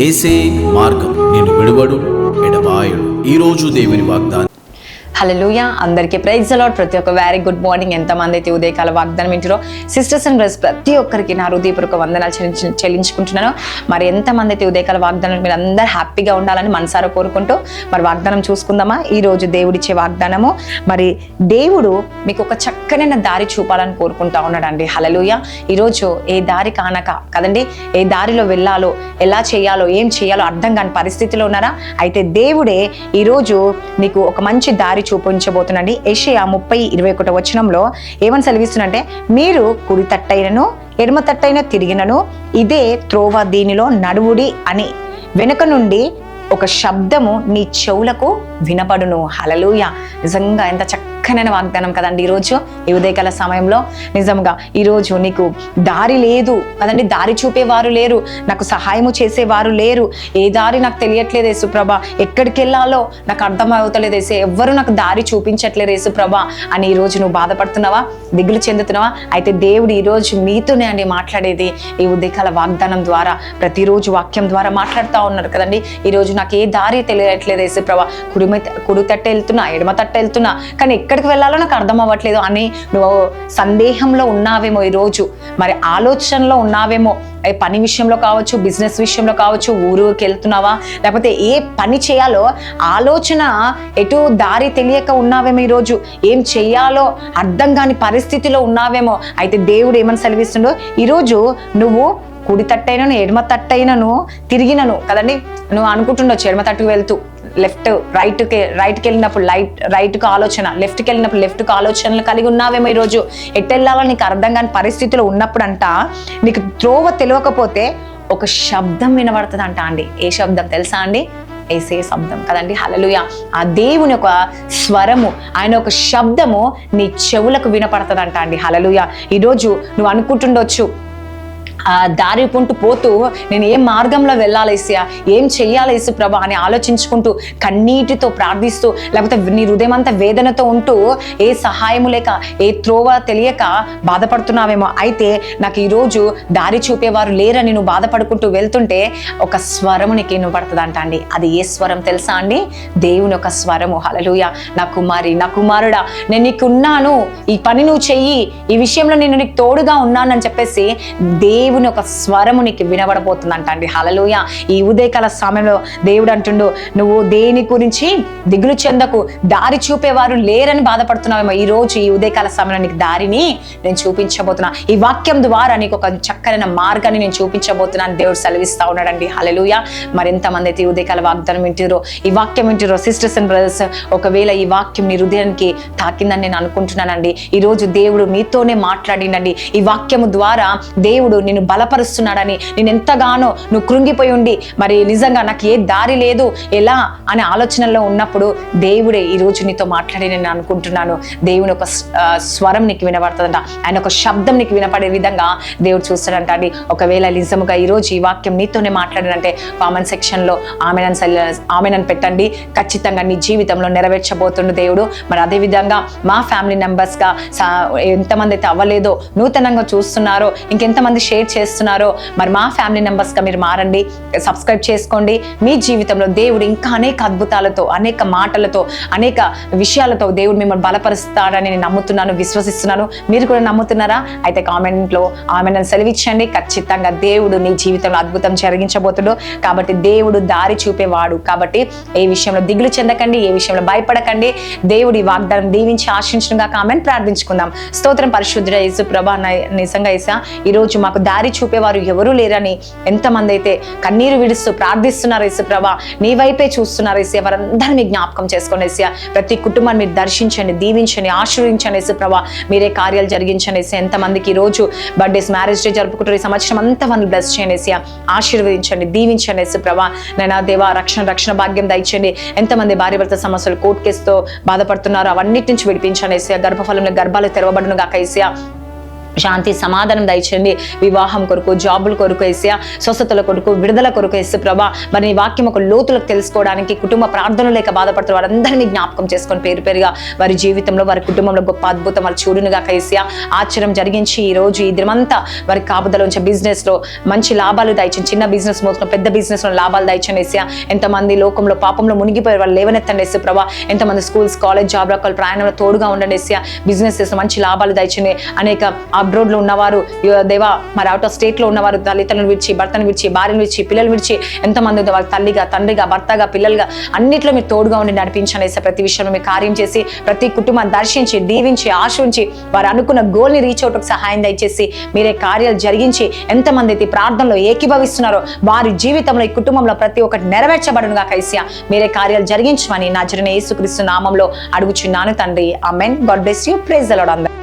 ఏసే మార్గం. నేను విడువడు ఎడబాయుడు. ఈరోజు దేవుని వాగ్దానం. హలోయ అందరికీ ప్రైజ్ అలాట్ ప్రతి ఒక్క వెరీ గుడ్ మార్నింగ్ ఎంతమంది అయితే ఉదయకాల వాగ్దానం వింటారో సిస్టర్స్ అండ్ బ్రదర్స్ ప్రతి ఒక్కరికి నా హృదయపూర్వక వందనాలు చెల్లించి చెల్లించుకుంటున్నాను. మరి ఎంతమంది అయితే ఉదయకాల వాగ్దానం మీరు అందరు హ్యాపీగా ఉండాలని మనసారా కోరుకుంటూ మరి వాగ్దానం చూసుకుందామా? ఈ రోజు దేవుడిచ్చే వాగ్దానము. మరి దేవుడు మీకు ఒక చక్కనైన దారి చూపాలని కోరుకుంటా ఉన్నాడండి. హలలుయ ఈరోజు ఏ దారి కానక కదండి? ఏ దారిలో వెళ్ళాలో ఎలా చేయాలో ఏం చేయాలో అర్థం కాని పరిస్థితిలో ఉన్నారా? అయితే దేవుడే ఈరోజు నీకు ఒక మంచి దారి చూపించబోతున్నాండి ఏషియా ముప్పై ఇరవై ఒకటి వచనంలో ఏమని సెలవిస్తుందంటే మీరు కుడి తట్టైనను ఎడమ తట్టైన తిరిగినను ఇదే త్రోవ దీనిలో నడువుడి అని. వెనుక నుండి ఒక శబ్దము నీ చెవులకు వినపడును హలలుయ నిజంగా ఎంత చక్క చక్కనైన వాగ్దానం కదండి ఈరోజు? ఈ ఉదయకాల సమయంలో నిజంగా ఈరోజు నీకు దారి లేదు కదండి దారి చూపేవారు లేరు నాకు సహాయము చేసేవారు లేరు. ఏ దారి నాకు తెలియట్లేదు యేసుప్రభ. ఎక్కడికి వెళ్ళాలో నాకు అర్థం అవుతలేదు ఎవ్వరు నాకు దారి చూపించట్లేదు యేసుప్రభ అని ఈరోజు నువ్వు బాధపడుతున్నావా? దిగులు చెందుతున్నావా? అయితే దేవుడు ఈరోజు మీతోనే అండి మాట్లాడేది ఈ ఉదయకాల వాగ్దానం ద్వారా ప్రతిరోజు వాక్యం ద్వారా మాట్లాడుతూ ఉన్నారు కదండి. ఈరోజు నాకు ఏ దారి తెలియట్లేదు యేసుప్రభ. కుడి కుడి తట్ట వెళ్తున్నా ఎడమ తట్ట వెళ్తున్నా కానీ ఎక్కడ ఎక్కడికి వెళ్ళాలో నాకు అర్థం అవ్వట్లేదు అని నువ్వు సందేహంలో ఉన్నావేమో ఈరోజు మరి ఆలోచనలో ఉన్నావేమో? ఏ పని విషయంలో కావచ్చు బిజినెస్ విషయంలో కావచ్చు ఊరుకి వెళ్తున్నావా? లేకపోతే ఏ పని చేయాలో ఆలోచన ఎటు దారి తెలియక ఉన్నావేమో ఈరోజు ఏం చేయాలో అర్థం కాని పరిస్థితిలో ఉన్నావేమో? అయితే దేవుడు ఏమని సెలవిస్తుండో ఈరోజు నువ్వు కుడి తట్టైనను ఎడమ తట్టైనను తిరిగినను కదండి? నువ్వు అనుకుంటుండొచ్చు ఎడమ తట్టుకు వెళ్తూ. లెఫ్ట్ రైట్కి రైట్కి వెళ్ళినప్పుడు లైట్ రైట్కు ఆలోచన లెఫ్ట్కి వెళ్ళినప్పుడు లెఫ్ట్కు ఆలోచనలు కలిగి ఉన్నావేమో ఈరోజు? ఎటు నీకు అర్థం కాని పరిస్థితిలో ఉన్నప్పుడంట నీకు త్రోవ తెలియకపోతే ఒక శబ్దం వినబడుతుంది అంట అండి. ఏ శబ్దం తెలుసా అండి? ఏసే శబ్దం కదండి. హలలుయ ఆ దేవుని ఒక స్వరము ఆయన ఒక శబ్దము నీ చెవులకు వినపడుతుందంట అండి. హలలుయ ఈరోజు నువ్వు అనుకుంటుండొచ్చు దారి పుంటు పోతూ నేను ఏ మార్గంలో వెళ్ళాలి ఏం చెయ్యాలేసు ప్రభా అని ఆలోచించుకుంటూ కన్నీటితో ప్రార్థిస్తూ లేకపోతే నీ హృదయం అంతా వేదనతో ఉంటూ ఏ సహాయము లేక ఏ త్రోవ తెలియక బాధపడుతున్నావేమో. అయితే నాకు ఈరోజు దారి చూపేవారు లేరని నువ్వు బాధపడుకుంటూ వెళ్తుంటే ఒక స్వరము నీకు వినపడుతుందంట అండి. అది ఏ స్వరం తెలుసా అండి? దేవుని ఒక స్వరము. హలలుయ నా కుమారి నా కుమారుడా నేను నీకు ఉన్నాను ఈ పని నువ్వు చెయ్యి. ఈ విషయంలో నేను నీకు తోడుగా ఉన్నానని చెప్పేసి దేవుని ఒక స్వరము నీకు వినబడబోతుందంట అండి హలలోయ ఈ ఉదయకాల సమయంలో దేవుడు అంటుండు నువ్వు దేని గురించి దిగులు చెందకు దారి చూపేవారు లేరని బాధపడుతున్నావేమో. ఈ రోజు ఈ ఉదయకాల సమయంలో నీకు దారిని నేను చూపించబోతున్నా. ఈ వాక్యం ద్వారా నీకు ఒక చక్కనైన మార్గాన్ని నేను చూపించబోతున్నాను. దేవుడు సెలవిస్తా ఉన్నాడండి. హలలుయ మరి ఎంతమంది అయితే ఈ ఉదయకాల వాగ్దానం వింటారో ఈ వాక్యం వింటారో సిస్టర్స్ అండ్ బ్రదర్స్ ఒకవేళ ఈ వాక్యం నీ హృదయానికి తాకిందని నేను అనుకుంటున్నానండి. ఈ రోజు దేవుడు మీతోనే మాట్లాడిండండి. ఈ వాక్యము ద్వారా దేవుడు నేను బలపరుస్తున్నాడని నేను ఎంతగానో నువ్వు కృంగిపోయి ఉండి మరి నిజంగా నాకు ఏ దారి లేదు ఎలా అనే ఆలోచనలో ఉన్నప్పుడు దేవుడే ఈ రోజు నీతో మాట్లాడి నేను అనుకుంటున్నాను. దేవుని ఒక స్వరం నీకు వినబడుతుందంట. ఆయన ఒక శబ్దం నీకు వినపడే విధంగా దేవుడు చూస్తాడంట అండి. ఒకవేళ నిజముగా ఈ రోజు ఈ వాక్యం నీతోనే మాట్లాడినంటే కామెంట్ సెక్షన్లో ఆమెనని ఆమెనని పెట్టండి. ఖచ్చితంగా నీ జీవితంలో నెరవేర్చబోతుండు దేవుడు. మరి అదే విధంగా మా ఫ్యామిలీ మెంబర్స్గా ఎంతమంది అయితే అవ్వలేదో నూతనంగా చూస్తున్నారో ఇంకెంతమంది షేర్ చేస్తున్నారో మరి మా ఫ్యామిలీ మెంబర్స్గా మీరు మారండి. సబ్స్క్రైబ్ చేసుకోండి. మీ జీవితంలో దేవుడు ఇంకా అనేక అద్భుతాలతో అనేక మాటలతో అనేక విషయాలతో దేవుడు మిమ్మల్ని బలపరుస్తాడని నేను నమ్ముతున్నాను విశ్వసిస్తున్నాను. మీరు కూడా నమ్ముతున్నారా? అయితే కామెంట్లో ఆమెను ఆమె నన్ను సెలవిచ్చండి. ఖచ్చితంగా దేవుడు నీ జీవితంలో అద్భుతం జరిగించబోతుడు కాబట్టి దేవుడు దారి చూపేవాడు. కాబట్టి ఏ విషయంలో దిగులు చెందకండి ఏ విషయంలో భయపడకండి. దేవుడి వాగ్దానం దీవించి ఆశించడంగా కామెంట్ ప్రార్థించుకుందాం. స్తోత్రం పరిశుద్ధ యేసు ప్రభా నిజంగా యేసా ఈ రోజు మాకు దారి చూపేవారు ఎవరూ లేరని ఎంతమంది అయితే కన్నీరు విడుస్తూ ప్రార్థిస్తున్నారు యేసు ప్రభా నీ వైపే చూస్తున్నారు యేసు ఎవరందరినీ మీ జ్ఞాపకం చేసుకోండి యేసయ్య ప్రతి కుటుంబాన్ని మీరు దర్శించండి దీవించండి ఆశీర్వించండి యేసు మీరే కార్యాలు జరిగించండి యేసు. ఎంతమందికి ఈ రోజు బర్త్డేస్ మ్యారేజ్ డే జరుపుకుంటారు ఈ సంవత్సరం అంతా మనం బ్లెస్ చేయండి యేసయ్య ఆశీర్వదించండి దీవించండి యేసు ప్రభా నేను దేవా రక్షణ రక్షణ భాగ్యం దయచండి. ఎంతమంది భార్య భర్త సమస్యలు కోర్టు కేసుతో బాధపడుతున్నారు అవన్నిటి నుంచి విడిపించండి యేసయ్య గర్భఫలంలో గర్భాలు తెరవబడును గాక యేసయ్య శాంతి సమాధానం దయచేయండి. వివాహం కొరకు జాబుల కొరకు వేసా స్వస్థతల కొరకు విడుదల కొరకు వేస్తే ప్రభా మరి నీ వాక్యం ఒక లోతులకు తెలుసుకోవడానికి కుటుంబ ప్రార్థనలు లేక బాధపడుతున్న వారందరినీ జ్ఞాపకం చేసుకొని పేరు పేరుగా వారి జీవితంలో వారి కుటుంబంలో గొప్ప అద్భుతం వారి చూడునుగా కైసియా ఆశ్చర్యం జరిగించి ఈ రోజు ఈ దినమంతా వారి కాపుదల ఉంచే బిజినెస్లో మంచి లాభాలు దయచండి చిన్న బిజినెస్ మోసం పెద్ద బిజినెస్లో లాభాలు దయచండి వేసా ఎంతమంది లోకంలో పాపంలో మునిగిపోయే వాళ్ళు లేవనెత్తండి వేసే ప్రభా. ఎంతమంది స్కూల్స్ కాలేజ్ జాబ్ రకాల ప్రయాణంలో తోడుగా ఉండండి వేసా బిజినెస్ చేసిన మంచి లాభాలు దాయించండి అనేక అబ్రోడ్లో ఉన్నవారు దేవా మరి అవుట్ ఆఫ్ స్టేట్లో ఉన్నవారు తల్లిదండ్రులను విడిచి భర్తను విడిచి భార్యను విడిచి పిల్లలు విడిచి ఎంతమంది ఉందో వాళ్ళ తల్లిగా తండ్రిగా భర్తగా పిల్లలుగా అన్నిట్లో మీరు తోడుగా ఉండి నడిపించండి వేసే ప్రతి విషయంలో మీరు కార్యం చేసి ప్రతి కుటుంబాన్ని దర్శించి దీవించి ఆశించి వారు అనుకున్న గోల్ని రీచ్ అవుట్ సహాయం దయచేసి మీరే కార్యాలు జరిగించి ఎంతమంది అయితే ప్రార్థనలో ఏకీభవిస్తున్నారో వారి జీవితంలో ఈ కుటుంబంలో ప్రతి ఒక్కటి నెరవేర్చబడునుగా కైసియా మీరే కార్యాలు జరిగించమని నా జరిగిన యేసుక్రీస్తు నామంలో అడుగుచున్నాను తండ్రి. అమెన్ గాడ్ బ్లెస్ యూ ప్లేస్ అలాడ్ అందరూ